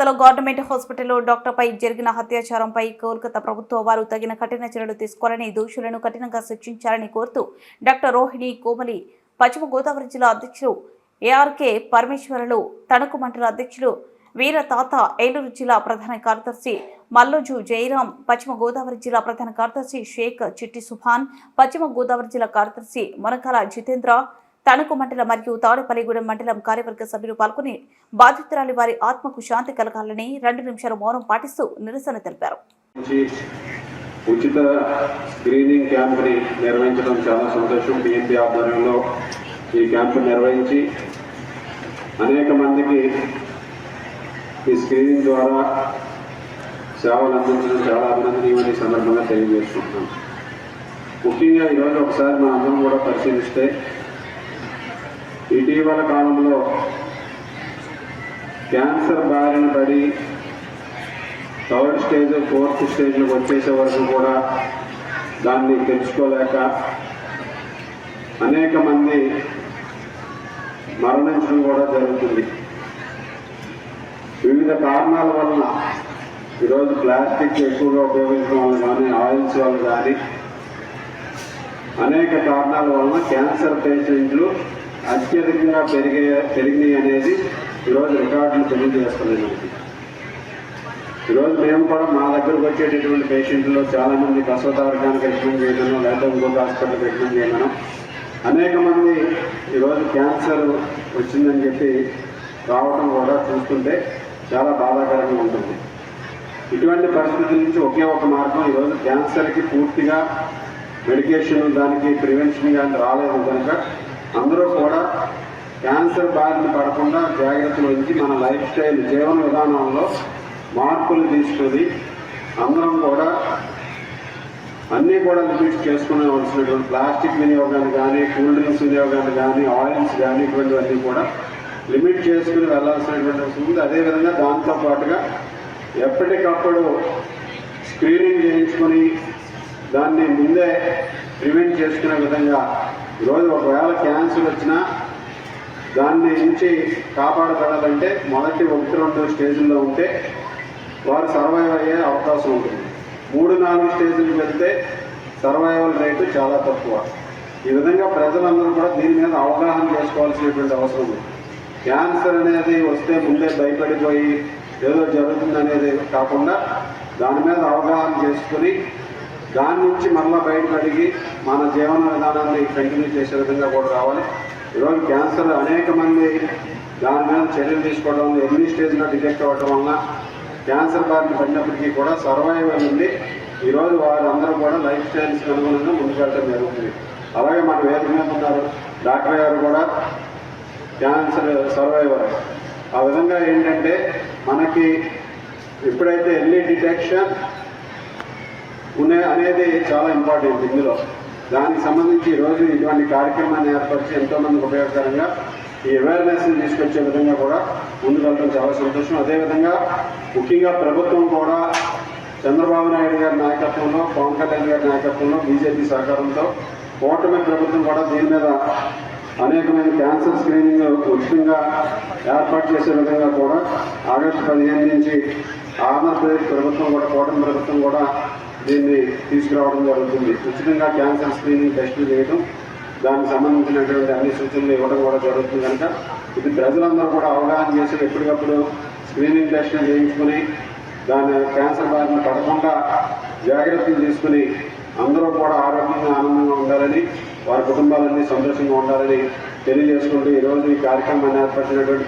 కోల్కతాలో గవర్నమెంట్ హాస్పిటల్లో డాక్టర్పై జరిగిన అత్యాచారంపై కోల్కతా ప్రభుత్వం వారు తగిన కఠిన చర్యలు తీసుకోవాలని దోషులను కఠినంగా శిక్షించాలని కోరుతూ డాక్టర్ రోహిణి కోమలి పశ్చిమ గోదావరి జిల్లా అధ్యక్షులు ఏఆర్కే పరమేశ్వరులు తణుకు మండల అధ్యక్షులు వీర తాత ఏలూరు జిల్లా ప్రధాన కార్యదర్శి మల్లోజు జయరాం పశ్చిమ గోదావరి జిల్లా ప్రధాన కార్యదర్శి షేక్ చిట్టి సుభాన్ పశ్చిమ గోదావరి జిల్లా కార్యదర్శి మునకాల జితేంద్ర తణుకు మండలం మరియు తాడేపల్లిగూడెం మండలం కార్యవర్గ సభ్యులు పాల్గొని బాధితురాలి వారి ఆత్మకు శాంతి కలగాలని రెండు నిమిషాలు మౌనం పాటిస్తూ నిరసన తెలిపారు. ఉచిత స్క్రీనింగ్ క్యాంప్ని నిర్వహించడం చాలా సంతోషం. బిఎంపీ ఆధ్వర్యంలో ఈ క్యాంపు నిర్వహించి అనేక మందికి ఈ స్క్రీనింగ్ ద్వారా సేవలు అందించడం చాలా అభినందనీయమని సందర్భంగా తెలియజేసుకుంటున్నాం ముఖ్యంగా ఈరోజు ఒకసారి మన అందరం కూడా పరిశీలిస్తే ఇటీవల కాలంలో క్యాన్సర్ బారిన పడి థర్డ్ స్టేజ్ ఫోర్త్ స్టేజ్కి వచ్చేసే వరకు కూడా దాన్ని తెలుసుకోలేక అనేక మంది మరణించడం కూడా జరుగుతుంది. వివిధ కారణాల వలన ఈరోజు ప్లాస్టిక్ ఎక్కువగా ఉపయోగించడం వల్ల కానీ ఆయిల్స్ వల్ల కానీ అనేక కారణాల వలన క్యాన్సర్ పేషెంట్లు అత్యధికంగా పెరిగే పెరిగినాయి అనేది ఈరోజు రికార్డులు తెలియజేస్తున్నాయి. మనకి ఈరోజు మేము కూడా మా దగ్గరకు వచ్చేటటువంటి పేషెంట్లో చాలామంది మంది వర్గానికి రికమెండ్ చేయమను లేదా ఇంకొక హాస్పిటల్కి రికమెండ్ చేయమను అనేక మంది ఈరోజు క్యాన్సర్ వచ్చిందని చెప్పి రావడం కూడా చూస్తుంటే చాలా బాధాకరంగా ఉంటుంది. ఇటువంటి పరిస్థితుల నుంచి ఒకే ఒక మార్గం ఈరోజు క్యాన్సర్కి పూర్తిగా మెడికేషన్ దానికి ప్రివెన్షన్ కానీ రాలేదు కనుక అందరూ కూడా క్యాన్సర్ బారిన పడకుండా జాగ్రత్తలు నుంచి మన లైఫ్ స్టైల్ జీవన విధానంలో మార్పులు తీసుకొని అందరం కూడా అన్నీ కూడా లిమిట్ చేసుకునేవలసినటువంటి ప్లాస్టిక్ వినియోగాన్ని కానీ కూల్ డ్రింక్స్ వినియోగాన్ని కానీ ఆయిల్స్ కానీ ఇటువంటివన్నీ కూడా లిమిట్ చేసుకుని వెళ్ళాల్సినటువంటి అవసరం ఉంది. అదేవిధంగా దాంతో పాటుగా ఎప్పటికప్పుడు స్క్రీనింగ్ చేయించుకొని దాన్ని ముందే ప్రివెంట్ చేసుకునే విధంగా ఈరోజు ఒకవేళ క్యాన్సర్ వచ్చినా దాన్ని నుంచి కాపాడబడాలంటే మొదటి ఒకటి రెండు స్టేజుల్లో ఉంటే వారు సర్వైవ్ అయ్యే అవకాశం ఉంటుంది. మూడు నాలుగు స్టేజులకు వెళ్తే సర్వైవల్ రేటు చాలా తక్కువ. ఈ విధంగా ప్రజలందరూ కూడా దీని మీద అవగాహన చేసుకోవాల్సినటువంటి అవసరం ఉంది. క్యాన్సర్ అనేది వస్తే ముందే భయపడిపోయి ఏదో జరుగుతుంది అనేది కాకుండా దాని మీద అవగాహన చేసుకుని దాని నుంచి మళ్ళీ బయటపడిగి మన జీవన విధానాన్ని కంటిన్యూ చేసే విధంగా కూడా రావాలి. ఈరోజు క్యాన్సర్ అనేక మంది దాని మీద చర్యలు తీసుకోవడం ఎన్ని స్టేజ్లో డిటెక్ట్ అవ్వడం వలన క్యాన్సర్ బారిన పడినప్పటికీ కూడా సర్వైవల్ ఉంది ఈరోజు వారందరూ కూడా లైఫ్ స్టైల్స్ అనుగుణంగా ముందుకెళ్ళడం జరుగుతుంది. అలాగే మన వేదిక మీద ఉన్నారు డాక్టర్ గారు కూడా క్యాన్సర్ సర్వైవర్ ఆ విధంగా ఏంటంటే మనకి ఎప్పుడైతే ఎర్లీ డిటెక్షన్ ఉన్నాయి అనేది చాలా ఇంపార్టెంట్ ఇందులో. దానికి సంబంధించి ఈరోజు ఇటువంటి కార్యక్రమాన్ని ఏర్పరిచి ఎంతోమందికి ఉపయోగకరంగా ఈ అవేర్నెస్ని తీసుకొచ్చే విధంగా కూడా ముందుకెళ్ళడం చాలా సంతోషం. అదేవిధంగా ముఖ్యంగా ప్రభుత్వం కూడా చంద్రబాబు నాయుడు గారి నాయకత్వంలో పవన్ కళ్యాణ్ గారి నాయకత్వంలో బీజేపీ సహకారంతో కూటమి ప్రభుత్వం కూడా దీని మీద అనేకమైన క్యాన్సర్ స్క్రీనింగ్ ఉచితంగా ఏర్పాటు చేసే విధంగా కూడా ఆగస్టు పదిహేను నుంచి ఆంధ్రప్రదేశ్ ప్రభుత్వం కూడా కూటమి ప్రభుత్వం కూడా దీన్ని తీసుకురావడం జరుగుతుంది. ఉచితంగా క్యాన్సర్ స్క్రీనింగ్ టెస్టులు చేయడం దానికి సంబంధించినటువంటి అన్ని సూచనలు ఇవ్వడం కూడా జరుగుతుంది కనుక ఇది ప్రజలందరూ కూడా అవగాహన చేసి ఎప్పటికప్పుడు స్క్రీనింగ్ టెస్టులు చేయించుకుని దాని క్యాన్సర్ బారిన పడకుండా జాగ్రత్తలు తీసుకుని అందరూ కూడా ఆరోగ్యంగా ఆనందంగా ఉండాలని వారి కుటుంబాలన్నీ సంతోషంగా ఉండాలని తెలియజేసుకుంటూ ఈరోజు ఈ కార్యక్రమాన్ని ఏర్పరిచినటువంటి